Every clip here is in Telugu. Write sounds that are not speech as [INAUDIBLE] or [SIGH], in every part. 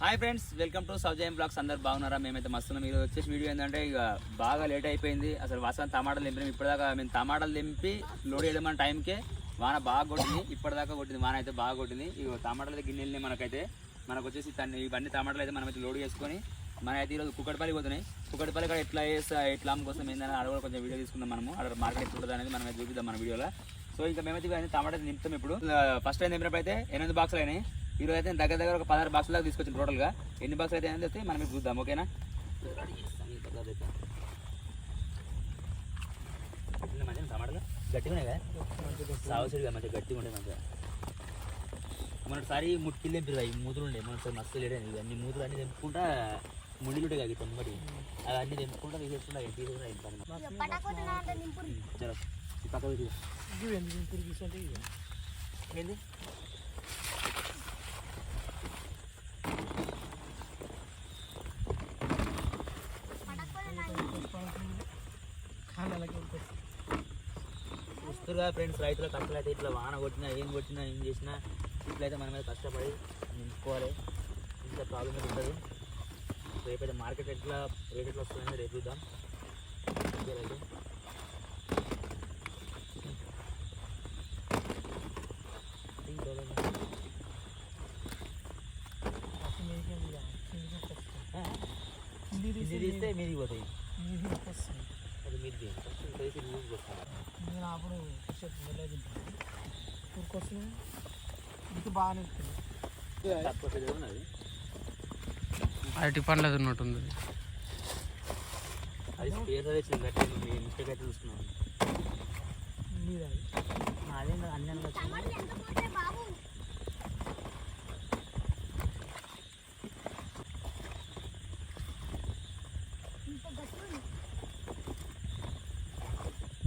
Hi friends welcome to Saujayam vlogs అందరు బాగున్నారా? మేమైతే మస్తున్నాం. మీరు వచ్చేసి వీడియో ఏంటంటే ఇక బాగా లేట్ అయిపోయింది. అసలు వసంత టమాటాలు దింపినాం. ఇప్పటిదాకా మేము టమాటాలు దింపి లోడ్ చేయడం టైంకే వాన బాగా కొట్టింది. ఇప్పటిదాకా కొట్టింది. వాన అయితే బాగా కొట్టింది. ఇక టమాటాలు గిన్నెల్ని మనకైతే మనకు వచ్చేసి తన్ని ఇవన్నీ టమాటాలు అయితే మనమైతే లోడ్ చేసుకొని మన అయితే ఈరోజు కుక్కడపల్లి పోతున్నాయి. కుక్కడపల్లి కూడా ఎట్లా చేస్తా ఎట్లా కోసం ఏందని అక్కడ కూడా కొంచెం వీడియో తీసుకుందాం మనము. అక్కడ మార్కెట్ ఎట్లా ఉంటుంది అనేది మనం చూపిద్దాం మన వీడియోలో. సో ఇంకా మేమైతే ఇవన్నీ టమాటా నింపుతాం ఇప్పుడు. ఫస్ట్ టైం నింపినప్పుడు అయితే ఎనిమిది బాక్సులు అయినాయి. ఈరోజు అయితే దగ్గర దగ్గర ఒక పదహారు బాక్సులు దాకా తీసుకొచ్చిన టోటల్గా ఎన్ని బాక్సులు అయితే అనేది మనం ఇప్పుడు చూద్దాం ఓకేనా టమాటాలు? గట్టిగా ఉన్నాయి కదా? సావసరిగా మంచిగా గట్టిగా మంచిగా. మొన్నటిసారి అవి మూతులు ఉండే. మొన్నటిసారి మస్తు లేడే ఇవన్నీ మూతులు అన్ని తెంపుకుంటా ముళ్ళు ఉంటాయి కదా తెమ్మడి అవన్నీ తెంపుకుంటా తీసేసుకుంటా తీసుకుంటా చలో ఈ పక్క పెట్టి ఏంది చూస్తురుగా ఫ్రెండ్స్ రైతుల కష్టలు అయితే ఇట్లా వాన కొట్టినా ఏం కొట్టినా ఏం చేసినా ఇట్లయితే మన మీద కష్టపడి నింపుకోవాలి. ఇంత ప్రాబ్లం అయితే ఉండదు. రేపైతే మార్కెట్ ఎట్లా రేట్ ఎట్లా వస్తుందని రేపు చూద్దాం. ఇది తీస్తే మీదికి పోతాయి. అది ఇంత తీసి లూజ్ కొట్టాలి నేను అప్పుడు వెళ్ళేది ఊరికొస్తే ఇది బాగానే అరటి పండ్లది ఉన్నట్టుంది అది స్పేస్ అది వచ్చింది గట్టి మీ మిస్టేక్ అయితే చూస్తున్నాను నీది అది అదే అన్ని అన్నీ వచ్చింది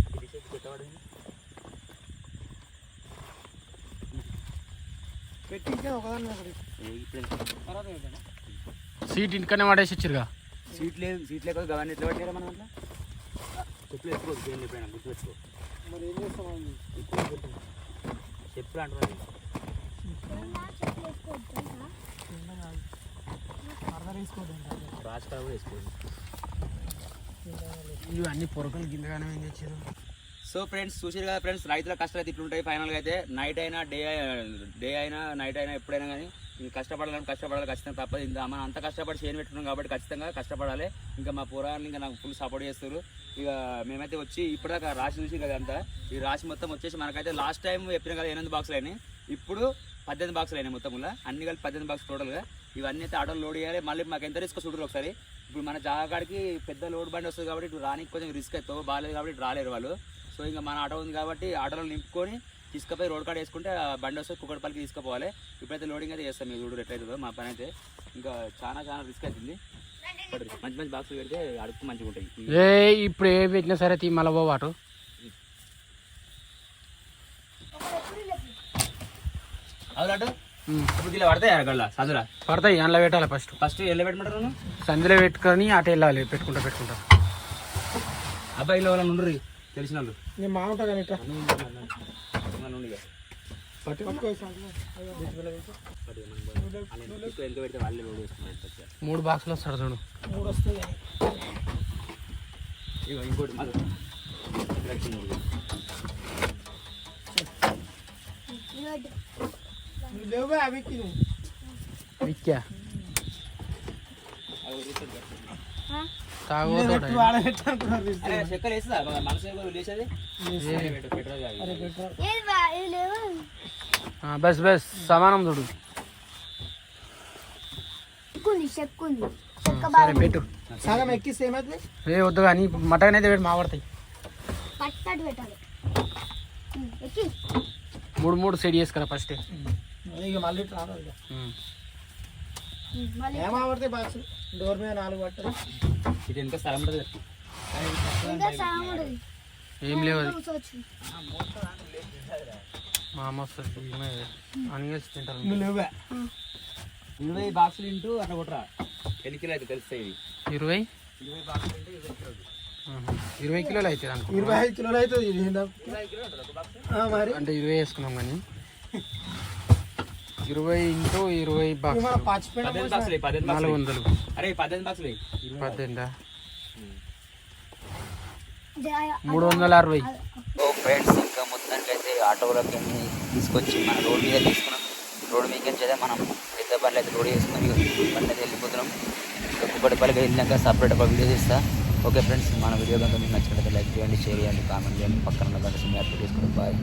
ఇది చేసి పెట్టబడింది పెట్టింటే ఒకదాన్ని ఒకటి ఇప్పుడు తర్వాత పెట్టాను సీట్ ఇంటికనే పడేసి వచ్చిరుగా సీట్ లేదు సీట్ లేకపోతే గవర్నమెంట్ ఎట్లా పెట్టారా మనం అట్లా చెప్పులు వేసుకోవద్దు దేని ఎప్పుడైనా గుర్తుపెట్టుకో మరి ఏం చేస్తామండి చెప్పులు రాసి కూడా వేసుకోండి. ఇవన్నీ పొరకలు కిందగానే ఏం తెచ్చారు సో ఫ్రెండ్స్ చూసారు కదా ఫ్రెండ్స్ రైతుల కష్టాలు అయితే ఇట్లుంటాయి ఫైనల్గా అయితే. నైట్ అయినా డే డే అయినా నైట్ అయినా ఎప్పుడైనా కానీ ఇంకా కష్టపడాలని కష్టపడాలి ఖచ్చితంగా తప్పదు. ఇంత మనం అంత కష్టపడి చేయని పెట్టుకున్నాం కాబట్టి ఖచ్చితంగా కష్టపడాలి. ఇంకా మా పురాణాలు ఇంకా నాకు ఫుల్ సపోర్ట్ చేస్తారు ఇక మేమైతే వచ్చి ఇప్పటిదాకా రాసి చూసి కదా అంతా. ఈ రాశి మొత్తం వచ్చేసి మనకైతే లాస్ట్ టైం చెప్పిన కదా ఎనిమిది బాక్సులు అయినాయి. ఇప్పుడు పద్దెనిమిది బాక్సులు అయినాయి మొత్తంలో. అన్ని కలిపి పద్దెనిమిది బాక్స్ టోటల్గా ఇవన్నీ అయితే ఆటోలు లోడ్ చేయాలి. మళ్ళీ మాకు ఎంత రిస్క్ చూడరు ఒకసారి. ఇప్పుడు మన జాగాడికి పెద్ద లోడ్ బండి వస్తుంది కాబట్టి ఇటు రానికి కొంచెం రిస్క్ అవుతావు బాగాలేదు కాబట్టి ఇటు రాలేరు వాళ్ళు. సో ఇంకా మన ఆటో ఉంది కాబట్టి ఆటోలో నింపుకొని తీసుకుపోయి రోడ్ కాడ వేసుకుంటే బండి వస్తే కుక్కడపల్లికి తీసుకుపోవాలి. ఇప్పుడైతే లోడింగ్ అయితే చేస్తాం మీరు చూడు ఎట్లయితుందో మా పని అయితే. ఇంకా చాలా చాలా రిస్క్ అవుతుంది. మంచి మంచి బాక్సులు పెడితే అడుగు మంచిగా ఉంటాయి. ఏ ఇప్పుడు ఏ పెట్టినా సరే తీ మళ్ళీ పోవాటు అవులాటు ఇప్పుడు ఇలా పడతాయి చదువురా పడతాయి అందులో పెట్టాలి ఫస్ట్ ఫస్ట్ ఎల్ల పెట్టమంటారు సంధిలో పెట్టుకొని అటు వెళ్ళాలి పెట్టుకుంటా పెట్టుకుంటా. అబ్బాయిలో వాళ్ళని ఉండరు తెలిసిన వాళ్ళు నేను మాగుంటా కానీ ఇట్లా మన ఉండి ఇక. పట్టుకో సంతలో. అయ్యో, బిడ్డ పిల్ల వేసి. పట్టుకో మన బాయ్. ఆయన ఎక్కువ వెనక పెడితే వాళ్ళే లోడ్ చేసుకున్నారు మూడు బాక్సులు వస్తాడు చూడు మూడు వస్తాయి కానీ. ఇగో ఇంకోటి మళ్ళీ లక్ష్మీ మూడు. నువ్వు లేవు అవి ఎక్కి బస్ బస్ సమానం చూడు. సరే పెట్టు. సగం ఎక్కిస్తే ఏ వద్దు కానీ మటన్ అయితే పెట్టి మావడతాయి. మూడు మూడు సెట్ చేసుకురా ఫస్ట్ మళ్ళీ ఇట్లా రాదు ఇక. ఉమ్, మళ్ళీ. ఏమావడితే బాక్స్? డోర్ మీద నాలుగు పట్టదు ఇటు వెనక స్థలం ఉంటుంది. ఇంకా ఏం లేవు అది. మా అమ్మ వస్తుంది అనిగేసి తింటారు నువ్వు ఇరవై బాక్సులు ఇంటూ అట్లా కొట్టరా. ఎన్ని కిలో అయితే తెలుస్తాయి ఇవి? ఇరవై? ఇరవై బాక్సులు ఇంటూ ఇరవై కిలోలు. ఆహా. ఇరవై కిలోలు అవుతుంది అనుకో ఇరవై ఐదు కిలోలు అవుతుంది ఇది బాక్స్. మరి? అంటే ఇరవై వేసుకున్నాం కానీ. [LAUGHS] ఇరవై ఇంటూ ఇరవై పద్దెనిమిది బాక్సులు పద్దెనిమిది నాలుగు బాక్సులు వందలు. అరే పద్దెనిమిది బాక్సులు పద్దెనిమిదా? జయ- మూడు వందల అరవై. ఓ ఫ్రెండ్స్ ఇంకా మొత్తానికి అయితే ఆటోలోకి వెళ్ళి తీసుకొచ్చి మన రోడ్ మీద తీసుకున్నాం. రోడ్ మీద నుంచి అయితే మనం పెద్ద బండ్లు అయితే రోడ్ వేసుకుని బండి అయితే వెళ్ళిపోతున్నాం. కుప్పటిపల్లికి వెళ్ళాక సపరేట్ ఒక వీడియో తీస్తా. ఓకే ఫ్రెండ్స్ మన వీడియో కనుక మీకు నచ్చినట్లయితే లైక్ చేయండి షేర్ చేయండి కామెంట్ చేయండి. పక్కన ఉన్న గంట సమయం యాక్టివ్ చేసుకోండి. బాయ్